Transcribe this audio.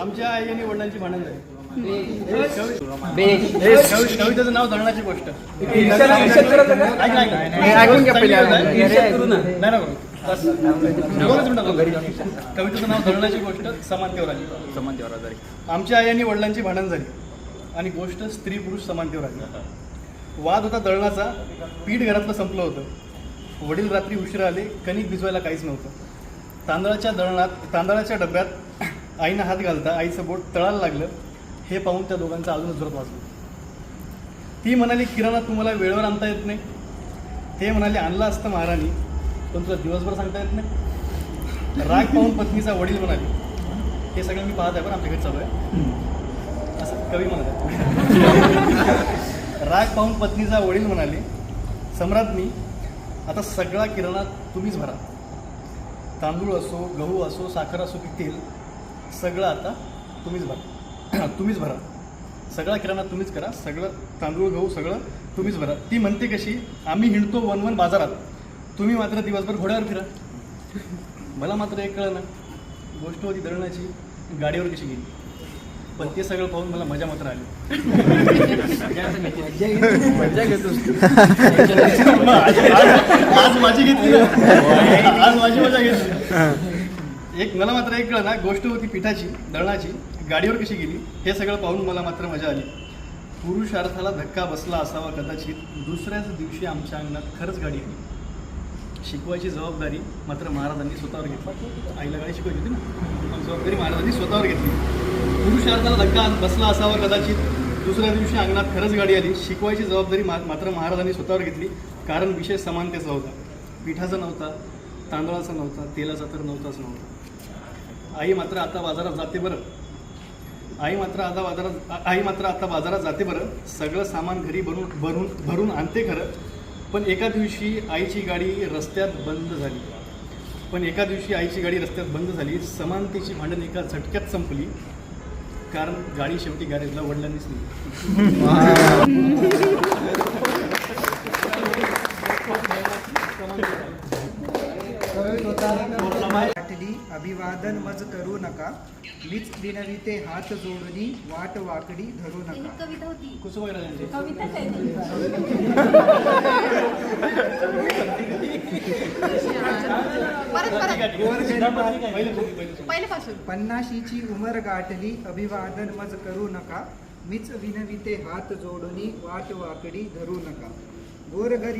आमच्या आई आणि वडिलांची भांडण झाली. कवितेचं नाव धरणाची गोष्ट. कवितेचं नाव धरणाची गोष्ट समानतेवर आली. आमच्या आई आणि वडिलांची भांडण झाली. आणि गोष्ट स्त्री पुरुष समानतेवर आली. वाद होता दळणाचा पीठ घरातलं संपलं होतं. वडील रात्री उशिरा आले कणिक भिजवायला काहीच नव्हतं. तांदळाच्या दळणात तांदळाच्या डब्यात आईनं हात घालता आईचं बोट तळायला लागलं हे पाहून त्या दोघांचा अजूनच जोरात वाजलं. ती म्हणाली किराणा तुम्हाला वेळेवर आणता येत नाही. ते म्हणाले आणला असतं महाराणी पण तुला दिवसभर सांगता येत नाही. राग पाहून पत्नीचा वडील म्हणाले हे सगळं मी पाहत आहे पण आमच्याकडे चालू आहे. असं कवी म्हणत आहे राग पाहून पत्नीचा वडील म्हणाले सम्राज्ञी आता सगळा किराणा तुम्हीच भरा. तांदूळ असो गहू असो साखर असो की तेल सगळं आता तुम्हीच भरा. तुम्हीच भरा. सगळा किराणा तुम्हीच करा सगळं तांदूळ गहू सगळं तुम्हीच भरा. ती म्हणते कशी आम्ही हिंडतो वन वन बाजारात. तुम्ही मात्र दिवसभर घोड्यावर फिरा. मला मात्र एक कळलं ना गोष्ट होती दळणाची गाडीवर कशी गेली. पण ते सगळं पाहून मला मजा मात्र आली. आज आज माझी घेतली आज माझी मजा घेतली. एक मला मात्र एक ना गोष्ट होती पिठाची दळणाची गाडीवर कशी गेली हे सगळं पाहून मला मात्र मजा आली. पुरुषार्थाला धक्का बसला असावा कदाचित दुसऱ्याच दिवशी आमच्या अंगणात खरंच गाडी आली. शिकवायची जबाबदारी मात्र महाराजांनी स्वतःवर घेतली. आईला गाडी शिकवायची होती ना. जबाबदारी महाराजांनी स्वतःवर घेतली. पुरुषार्थाला धक्का बसला असावा कदाचित. दुसऱ्या दिवशी अंगणात खरंच गाडी आली. शिकवायची जबाबदारी मा मात्र महाराजांनी स्वतःवर घेतली. कारण विषय समानतेचा होता. पिठाचा नव्हता तांदळाचा नव्हता तेलाचा तर नव्हताच नव्हता. आई मात्र आता बाजारात जाते बरं. आई मात्र आता बाजारात आई मात्र आता बाजारात जाते बरं. सगळं सामान घरी भरून भरून भरून आणते खरं. पण एका दिवशी आईची गाडी रस्त्यात बंद झाली. पण एका दिवशी आईची गाडी रस्त्यात बंद झाली. समानतेची भांडण एका झटक्यात संपली. कारण गाडी शेवटी गॅरेजला वडिलांनीच वाटली अभिवादन मज करू नका. मीच विनविते हात जोडणी वाट वाकडी धरू ही नका. कविता होती. पहिल्यापासून. पन्नाशीची उमर गाठली अभिवादन मज करू नका. मीच विनविते हात जोडणी वाट वाकडी धरू नका. गोरगरी